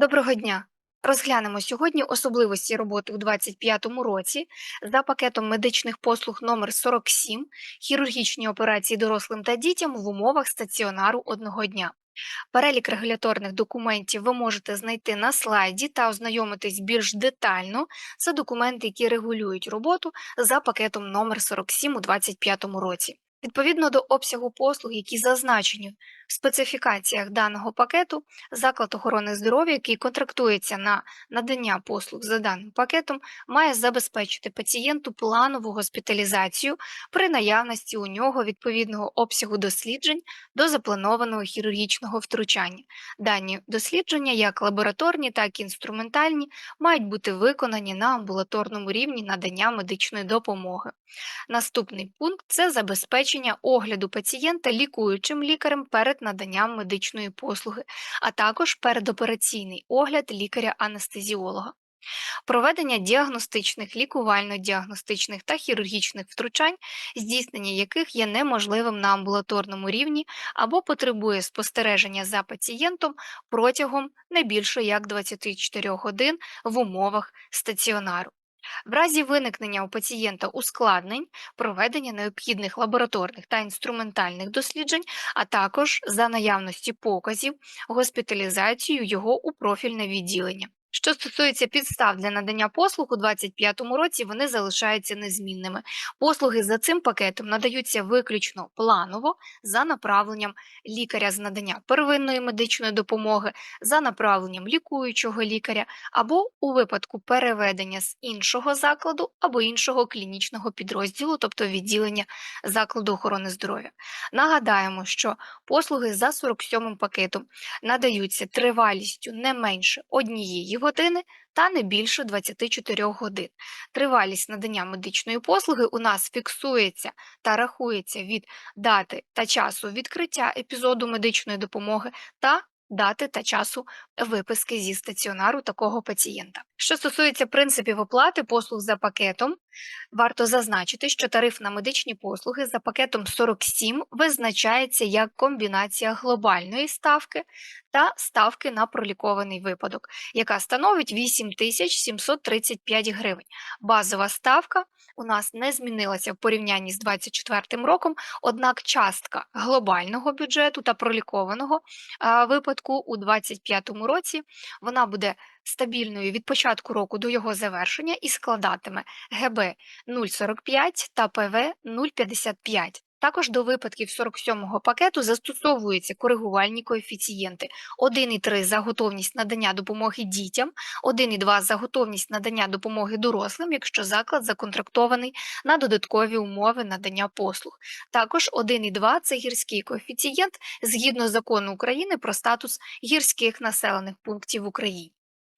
Доброго дня! Розглянемо сьогодні особливості роботи у 2025 році за пакетом медичних послуг номер 47 хірургічні операції дорослим та дітям в умовах стаціонару одного дня. Перелік регуляторних документів ви можете знайти на слайді та ознайомитись більш детально. Це документи, які регулюють роботу за пакетом номер 47 у 2025 році. Відповідно до обсягу послуг, які зазначені в специфікаціях даного пакету, заклад охорони здоров'я, який контрактується на надання послуг за даним пакетом, має забезпечити пацієнту планову госпіталізацію при наявності у нього відповідного обсягу досліджень до запланованого хірургічного втручання. Дані дослідження, як лабораторні, так і інструментальні, мають бути виконані на амбулаторному рівні надання медичної допомоги. Наступний пункт це забезпечення огляду пацієнта лікуючим лікарем перед наданням медичної послуги, а також передопераційний огляд лікаря-анестезіолога. Проведення діагностичних, лікувально-діагностичних та хірургічних втручань, здійснення яких є неможливим на амбулаторному рівні або потребує спостереження за пацієнтом протягом не більше як 24 годин в умовах стаціонару. В разі виникнення у пацієнта ускладнень, проведення необхідних лабораторних та інструментальних досліджень, а також за наявності показів, госпіталізацію його у профільне відділення. Що стосується підстав для надання послуг у 2025 році, вони залишаються незмінними. Послуги за цим пакетом надаються виключно планово за направленням лікаря з надання первинної медичної допомоги, за направленням лікуючого лікаря, або у випадку переведення з іншого закладу або іншого клінічного підрозділу, тобто відділення закладу охорони здоров'я. Нагадаємо, що послуги за 47 пакетом надаються тривалістю не менше однієї години та не більше 24 годин. Тривалість надання медичної послуги у нас фіксується та рахується від дати та часу відкриття епізоду медичної допомоги та дати та часу виписки зі стаціонару такого пацієнта. Що стосується принципів оплати послуг за пакетом, варто зазначити, що тариф на медичні послуги за пакетом 47 визначається як комбінація глобальної ставки та ставки на пролікований випадок, яка становить 8735 гривень. Базова ставка у нас не змінилася в порівнянні з 2024 роком, однак частка глобального бюджету та пролікованого випадку у 2025 році вона буде стабільною від початку року до його завершення і складатиме ГБ 0,45 та ПВ 0,55. Також до випадків 47-го пакету застосовуються коригувальні коефіцієнти 1,3 за готовність надання допомоги дітям, 1,2 за готовність надання допомоги дорослим, якщо заклад законтрактований на додаткові умови надання послуг. Також 1,2 це гірський коефіцієнт згідно закону України про статус гірських населених пунктів в Україні.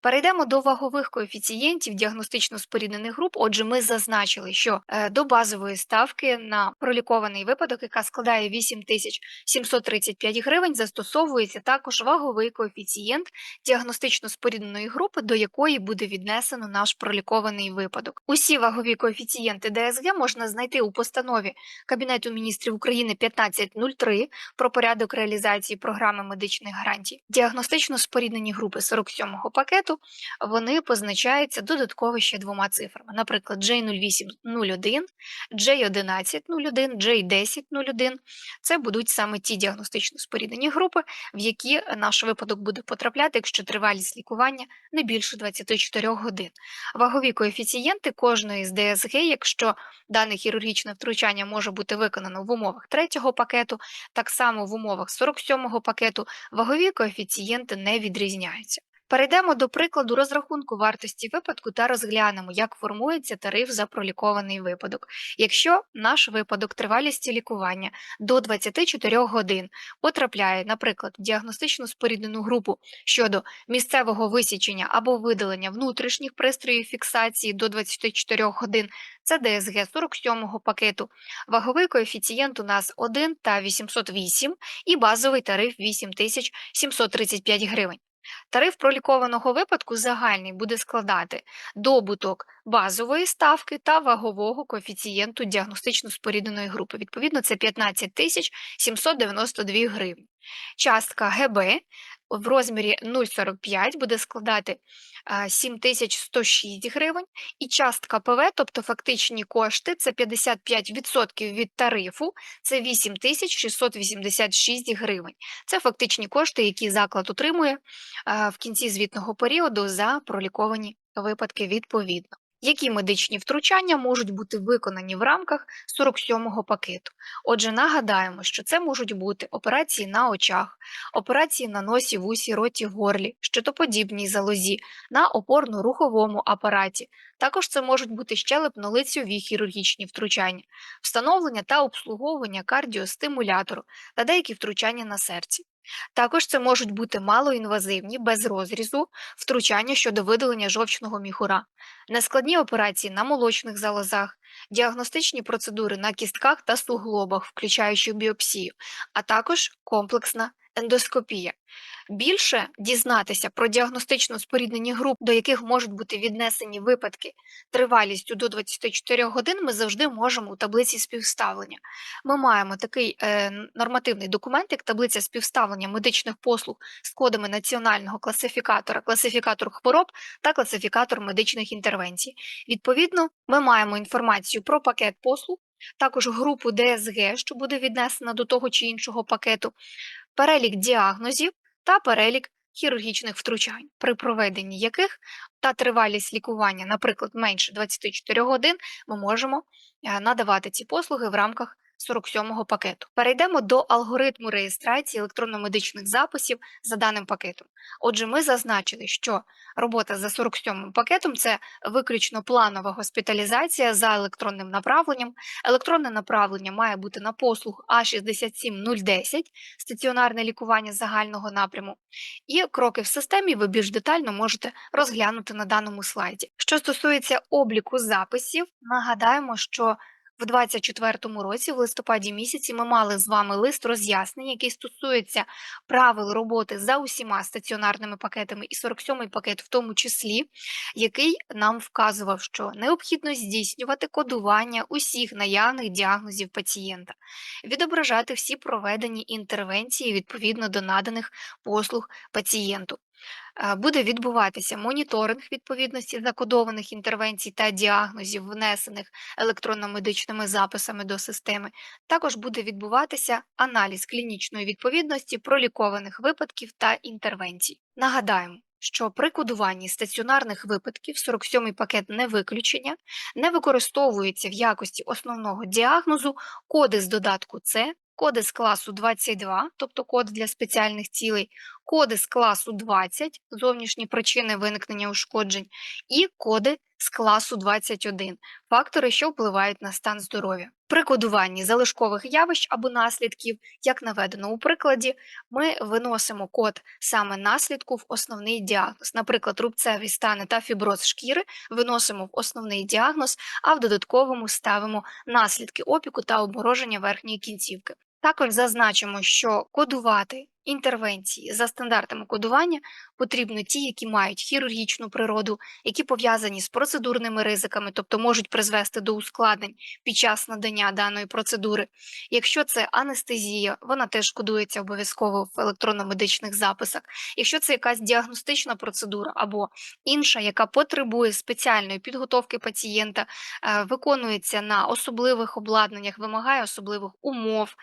Перейдемо до вагових коефіцієнтів діагностично споріднених груп. Отже, ми зазначили, що е, до базової ставки на пролікований випадок, яка складає 8735 гривень, застосовується також ваговий коефіцієнт діагностично спорідненої групи, до якої буде віднесено наш пролікований випадок. Усі вагові коефіцієнти ДСГ можна знайти у постанові Кабінету міністрів України 1503 про порядок реалізації програми медичних гарантій. Діагностично споріднені групи 47-го пакету вони позначаються додатково ще двома цифрами. Наприклад, J0801, J1101, J1001 це будуть саме ті діагностично споріднені групи, в які наш випадок буде потрапляти, якщо тривалість лікування не більше 24 годин. Вагові коефіцієнти кожної з ДСГ, якщо дане хірургічне втручання може бути виконано в умовах третього пакету, так само в умовах 47-го пакету, вагові коефіцієнти не відрізняються. Перейдемо до прикладу розрахунку вартості випадку та розглянемо, як формується тариф за пролікований випадок. Якщо наш випадок тривалісті лікування до 24 годин потрапляє, наприклад, в діагностичну споріднену групу щодо місцевого висічення або видалення внутрішніх пристроїв фіксації до 24 годин, це ДСГ 47-го пакету, ваговий коефіцієнт у нас 1 та 808 і базовий тариф 8735 гривень. Тариф пролікованого випадку загальний буде складати добуток базової ставки та вагового коефіцієнту діагностично спорідненої групи. Відповідно, це 15 тисяч 792 гривні. Частка ГБ в розмірі 0,45 буде складати а, 7106 гривень, і частка ПВ, тобто фактичні кошти, це 55% від тарифу, це 8686 гривень. Це фактичні кошти, які заклад отримує в кінці звітного періоду за проліковані випадки відповідно. Які медичні втручання можуть бути виконані в рамках 47-го пакету? Отже, нагадаємо, що це можуть бути операції на очах, операції на носі, вусі, роті, горлі, щитоподібній залозі, на опорно-руховому апараті. Також це можуть бути щелепно-лицьові хірургічні втручання, встановлення та обслуговування кардіостимулятору та деякі втручання на серці. Також це можуть бути малоінвазивні, без розрізу, втручання щодо видалення жовчного міхура, нескладні операції на молочних залозах, діагностичні процедури на кістках та суглобах, включаючи біопсію, а також комплексна ендоскопія. Більше дізнатися про діагностично споріднені групи, до яких можуть бути віднесені випадки тривалістю до 24 годин, ми завжди можемо у таблиці співставлення. Ми маємо такий е, нормативний документ, як таблиця співставлення медичних послуг з кодами національного класифікатора, класифікатор хвороб та класифікатор медичних інтервенцій. Відповідно, ми маємо інформацію про пакет послуг, також групу ДСГ, що буде віднесена до того чи іншого пакету, перелік діагнозів та перелік хірургічних втручань, при проведенні яких та тривалість лікування, наприклад, менше 24 годин, ми можемо е, надавати ці послуги в рамках 47-го пакету. Перейдемо до алгоритму реєстрації електронно-медичних записів за даним пакетом. Отже, ми зазначили, що робота за 47-м пакетом це виключно планова госпіталізація за електронним направленням. Електронне направлення має бути на послуг А67010, стаціонарне лікування загального напряму. І кроки в системі ви більш детально можете розглянути на даному слайді. Що стосується обліку записів, нагадаємо, що в 2024 році, в листопаді місяці, ми мали з вами лист роз'яснення, який стосується правил роботи за усіма стаціонарними пакетами і 47-й пакет, в тому числі, який нам вказував, що необхідно здійснювати кодування усіх наявних діагнозів пацієнта, відображати всі проведені інтервенції відповідно до наданих послуг пацієнту. Е, Буде відбуватися моніторинг відповідності закодованих інтервенцій та діагнозів, внесених електронно-медичними записами до системи. Також буде відбуватися аналіз клінічної відповідності пролікованих випадків та інтервенцій. Нагадаємо, що при кодуванні стаціонарних випадків 47-й пакет не виключення, не використовується в якості основного діагнозу коди з додатку С, коди з класу 22, тобто код для спеціальних цілей, коди з класу 20, зовнішні причини виникнення ушкоджень, і коди з класу 21, фактори, що впливають на стан здоров'я. При кодуванні залишкових явищ або наслідків, як наведено у прикладі, ми виносимо код саме наслідку в основний діагноз. Наприклад, рубцеві стани та фіброз шкіри виносимо в основний діагноз, а в додатковому ставимо наслідки опіку та обмороження верхньої кінцівки. Також зазначимо, що кодувати інтервенції за стандартами кодування потрібно ті, які мають хірургічну природу, які пов'язані з процедурними ризиками, тобто можуть призвести до ускладнень під час надання даної процедури. Якщо це анестезія, вона теж кодується обов'язково в електронно-медичних записах. Якщо це якась діагностична процедура або інша, яка потребує спеціальної підготовки пацієнта, е, виконується на особливих обладнаннях, вимагає особливих умов.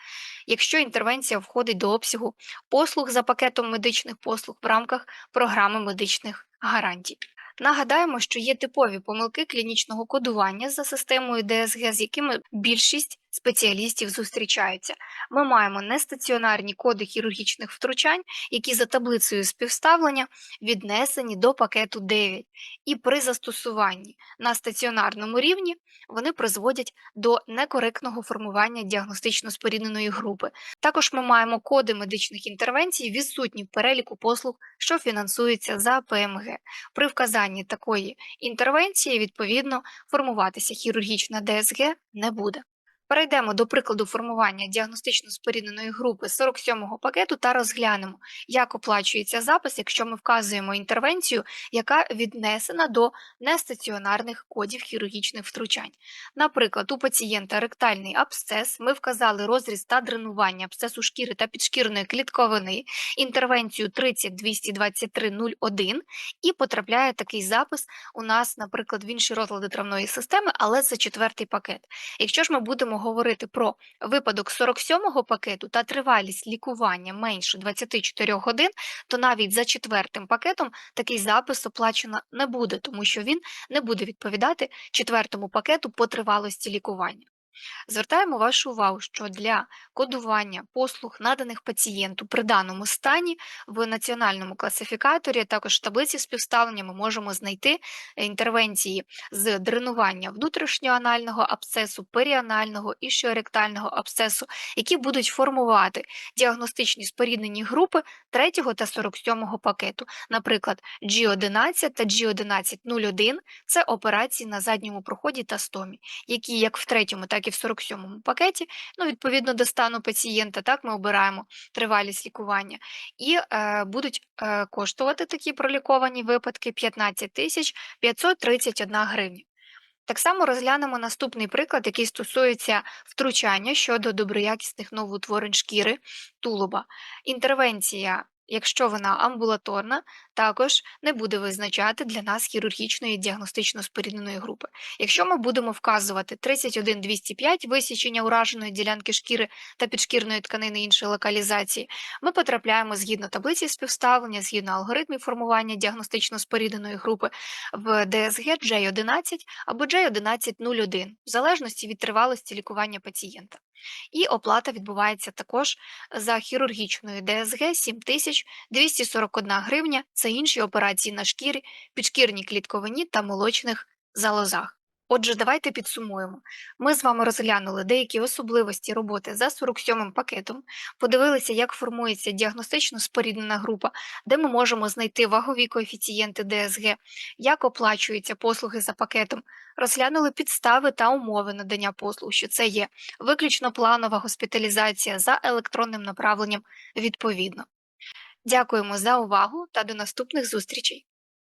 Якщо інтервенція входить до обсягу послуг за пакетом медичних послуг в рамках програми медичних гарантій. Нагадаємо, що є типові помилки клінічного кодування за системою ДСГ, з якими більшість спеціалістів зустрічаються. Ми маємо нестаціонарні коди хірургічних втручань, які за таблицею співставлення віднесені до пакету 9, і при застосуванні на стаціонарному рівні вони призводять до некоректного формування діагностично спорідненої групи. Також ми маємо коди медичних інтервенцій, відсутні в переліку послуг, що фінансуються за ПМГ. При вказанні такої інтервенції, відповідно, формуватися хірургічна ДСГ не буде. Перейдемо до прикладу формування діагностично спорідненої групи 47-го пакету та розглянемо, як оплачується запис, якщо ми вказуємо інтервенцію, яка віднесена до нестаціонарних кодів хірургічних втручань. Наприклад, у пацієнта ректальний абсцес, ми вказали розріз та дренування абсцесу шкіри та підшкірної клітковини, інтервенцію 30-223-01 і потрапляє такий запис у нас, наприклад, в інші розлади травної системи, але це четвертий пакет. Якщо ж ми будемо говорити про випадок 47-го пакету та тривалість лікування менше 24 годин, то навіть за четвертим пакетом такий запис оплачено не буде, тому що він не буде відповідати четвертому пакету по тривалості лікування. Звертаємо вашу увагу, що для кодування послуг, наданих пацієнту при даному стані в національному класифікаторі, а також в таблиці співставлення ми можемо знайти інтервенції з дренування внутрішньоанального абсцесу, періанального і шіоректального абсцесу, які будуть формувати діагностичні споріднені групи 3 та 47 пакету. Наприклад, G11 та G1101 – це операції на задньому проході та стомі, які як в третьому, так і в 47-му пакеті, ну, відповідно до стану пацієнта, так ми обираємо тривалість лікування, і е, будуть е, коштувати такі проліковані випадки 15 тисяч 531 гривня. Так само розглянемо наступний приклад, який стосується втручання щодо доброякісних новоутворень шкіри тулуба. Інтервенція якщо вона амбулаторна, також не буде визначати для нас хірургічної діагностично спорідненої групи. Якщо ми будемо вказувати 31205 висічення ураженої ділянки шкіри та підшкірної тканини іншої локалізації, ми потрапляємо згідно таблиці співставлення, згідно алгоритмів формування діагностично спорідненої групи в ДСГ J11 або J1101, в залежності від тривалості лікування пацієнта. І оплата відбувається також за хірургічною ДСГ 7241 гривня. Це інші операції на шкірі, підшкірній клітковині та молочних залозах. Отже, давайте підсумуємо. Ми з вами розглянули деякі особливості роботи за 47-м пакетом, подивилися, як формується діагностично споріднена група, де ми можемо знайти вагові коефіцієнти ДСГ, як оплачуються послуги за пакетом, розглянули підстави та умови надання послуг, що це є виключно планова госпіталізація за електронним направленням відповідно. Дякуємо за увагу та до наступних зустрічей!